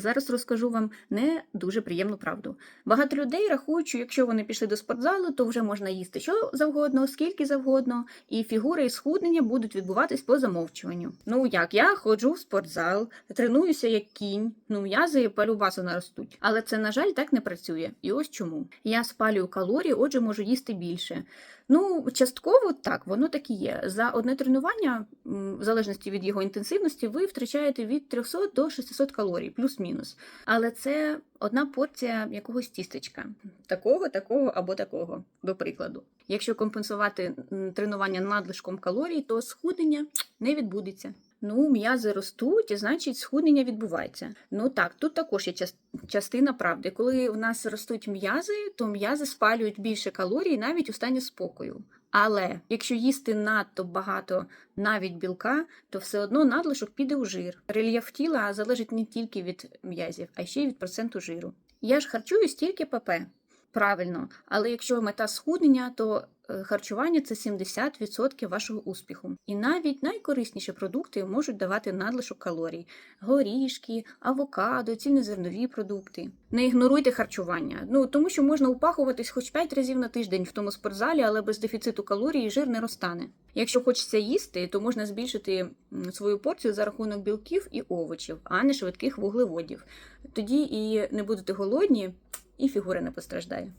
Зараз розкажу вам не дуже приємну правду. Багато людей рахують, що якщо вони пішли до спортзалу, то вже можна їсти що завгодно, скільки завгодно, і фігури і схуднення будуть відбуватись по замовчуванню. Ну як я ходжу в спортзал, тренуюся як кінь, ну м'язи полюбасу наростуть. Але це, на жаль, так не працює. І ось чому. Я спалюю калорії, отже, можу їсти більше. Ну, частково так, воно так і є. За одне тренування, в залежності від його інтенсивності, ви втрачаєте від 300 до 600 калорій, плюс-мінус. Але це одна порція якогось тістечка. Такого, такого або такого, до прикладу. Якщо компенсувати тренування надлишком калорій, то схудення не відбудеться. Ну, м'язи ростуть, і значить схуднення відбувається. Ну так, тут також є частина правди. Коли в нас ростуть м'язи, то м'язи спалюють більше калорій навіть у стані спокою. Але якщо їсти надто багато навіть білка, то все одно надлишок піде у жир. Рельєф тіла залежить не тільки від м'язів, а ще й від проценту жиру. Я ж харчуюсь тільки ПП. Правильно, але якщо мета схуднення, то е, харчування це 70% вашого успіху. І навіть найкорисніші продукти можуть давати надлишок калорій: горішки, авокадо, цільнозернові продукти. Не ігноруйте харчування. Ну тому що можна упахуватись хоч 5 разів на тиждень в тому спортзалі, але без дефіциту калорій жир не розтане. Якщо хочеться їсти, то можна збільшити свою порцію за рахунок білків і овочів, а не швидких вуглеводів. Тоді і не будете голодні, і фігура не постраждає.